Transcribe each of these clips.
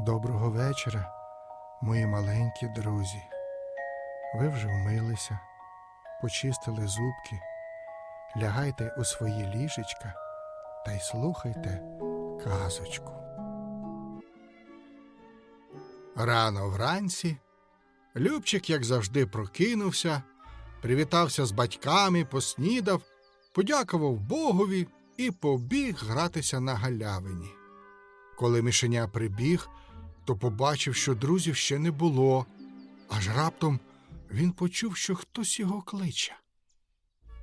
Доброго вечора, мої маленькі друзі. Ви вже вмилися, почистили зубки, лягайте у свої ліжечка та й слухайте казочку. Рано вранці Любчик, як завжди, прокинувся, привітався з батьками, поснідав, подякував Богові і побіг гратися на галявині. Коли мишеня прибіг, то побачив, що друзів ще не було, аж раптом він почув, що хтось його кличе.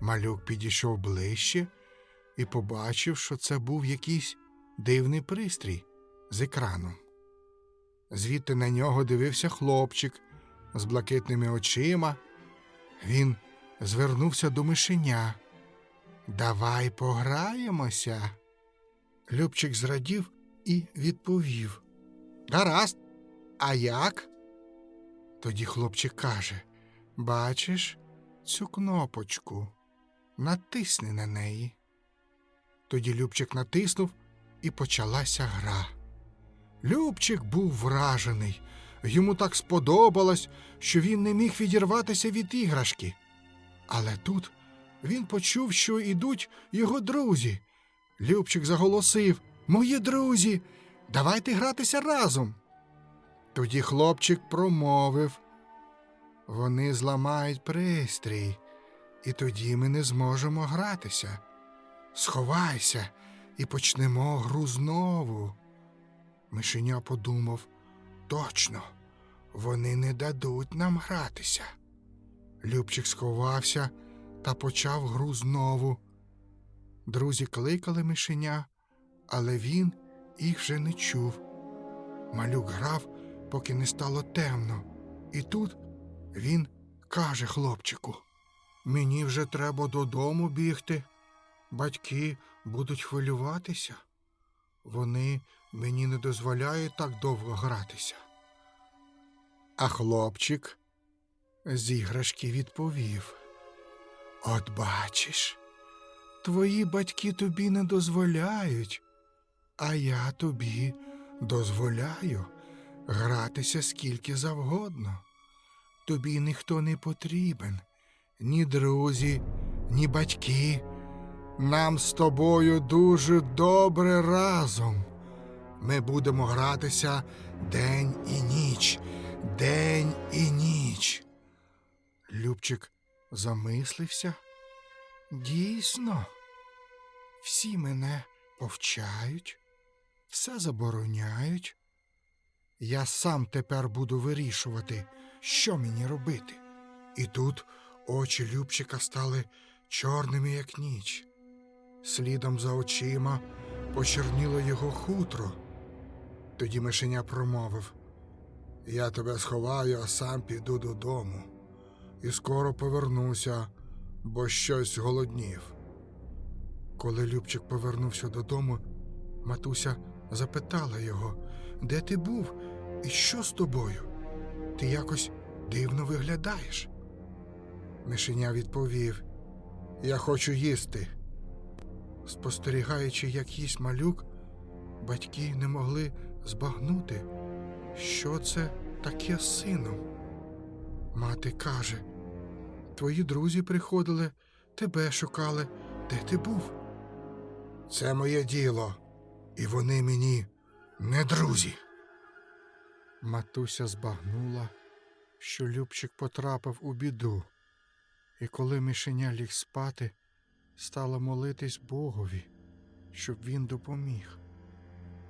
Малюк підійшов ближче і побачив, що це був якийсь дивний пристрій з екраном. Звідти на нього дивився хлопчик з блакитними очима. Він звернувся до мишеня. Давай пограємося. Любчик зрадів і відповів Гаразд, а як? Тоді хлопчик каже Бачиш цю кнопочку, натисни на неї. Тоді Любчик натиснув і почалася гра. Любчик був вражений. Йому так сподобалось, що він не міг відірватися від іграшки. Але тут він почув, що йдуть його друзі. Любчик заголосив Мої друзі, давайте гратися разом. Тоді хлопчик промовив Вони зламають пристрій, і тоді ми не зможемо гратися. Сховайся і почнемо гру знову. Мишеня подумав точно, вони не дадуть нам гратися. Любчик сховався та почав гру знову. Друзі кликали мишеня, але він їх вже не чув. Малюк грав, поки не стало темно, і тут він каже хлопчику: Мені вже треба додому бігти. Батьки будуть хвилюватися. Вони мені не дозволяють так довго гратися. А хлопчик з іграшки відповів: От бачиш, твої батьки тобі не дозволяють, а я тобі дозволяю гратися скільки завгодно. Тобі ніхто не потрібен, ні друзі, ні батьки. Нам з тобою дуже добре разом. Ми будемо гратися день і ніч, день і ніч. Любчик замислився. Дійсно, всі мене повчають, все забороняють. Я сам тепер буду вирішувати, що мені робити. І тут очі Любчика стали чорними, як ніч. Слідом за очима почерніло його хутро. Тоді мишеня промовив Я тебе сховаю, а сам піду додому. І скоро повернуся, бо щось голоднів. Коли Любчик повернувся додому, матуся запитала його, де ти був і що з тобою? Ти якось дивно виглядаєш. Мишеня відповів Я хочу їсти. Спостерігаючи, як їсть малюк, батьки не могли збагнути, що це таке з сином. Мати каже: Твої друзі приходили, тебе шукали, де ти був? Це моє діло, і вони мені не друзі. Матуся збагнула, що Любчик потрапив у біду, і коли мишеня ліг спати, стала молитись Богові, щоб він допоміг.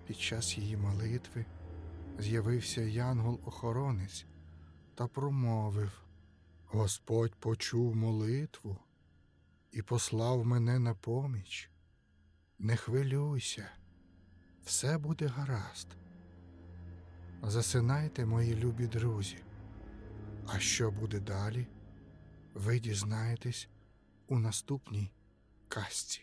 Під час її молитви з'явився янгол-охоронець та промовив Господь почув молитву і послав мене на поміч. Не хвилюйся, все буде гаразд. Засинайте, мої любі друзі. А що буде далі? Ви дізнаєтесь у наступній казці.